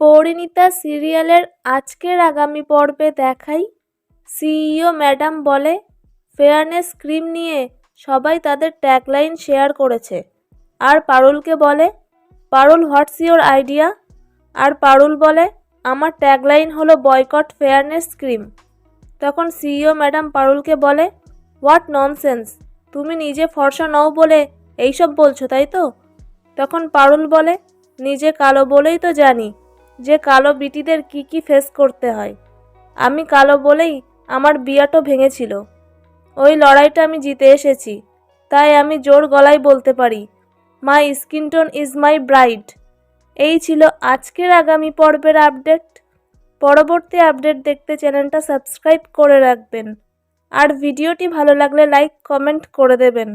পরিণীতা সিরিয়ালের আজকের আগামী পর্বে দেখাই। সিইও ম্যাডাম বলে, ফেয়ারনেস ক্রিম নিয়ে সবাই তাদের ট্যাগলাইন শেয়ার করেছে। আর পারুলকে বলে, পারুল, হোয়াটস ইওর আইডিয়া? আর পারুল বলে, আমার ট্যাগলাইন হলো বয়কট ফেয়ারনেস ক্রিম। তখন সিইও ম্যাডাম পারুলকে বলে, হোয়াট ননসেন্স, তুমি নিজে ফর্সা নও বলে এইসব বলছো, তাই তো? তখন পারুল বলে, নিজে কালো বলেই তো জানি। যে কালো বিটিদের কি কি ফেস করতে হয়। আমি কালো বলেই আমার বিয়াটো ভেঙেছিল। ওই লড়াইটা আমি জিতে এসেছি। তাই আমি জোর গলায় বলতে পারি my skin tone is my pride এই ছিল আজকের আগামী পর্বের আপডেট। পরবর্তী আপডেট দেখতে চ্যানেলটা সাবস্ক্রাইব করে রাখবেন। আর ভিডিওটি ভালো লাগলে লাইক, কমেন্ট করে দেবেন।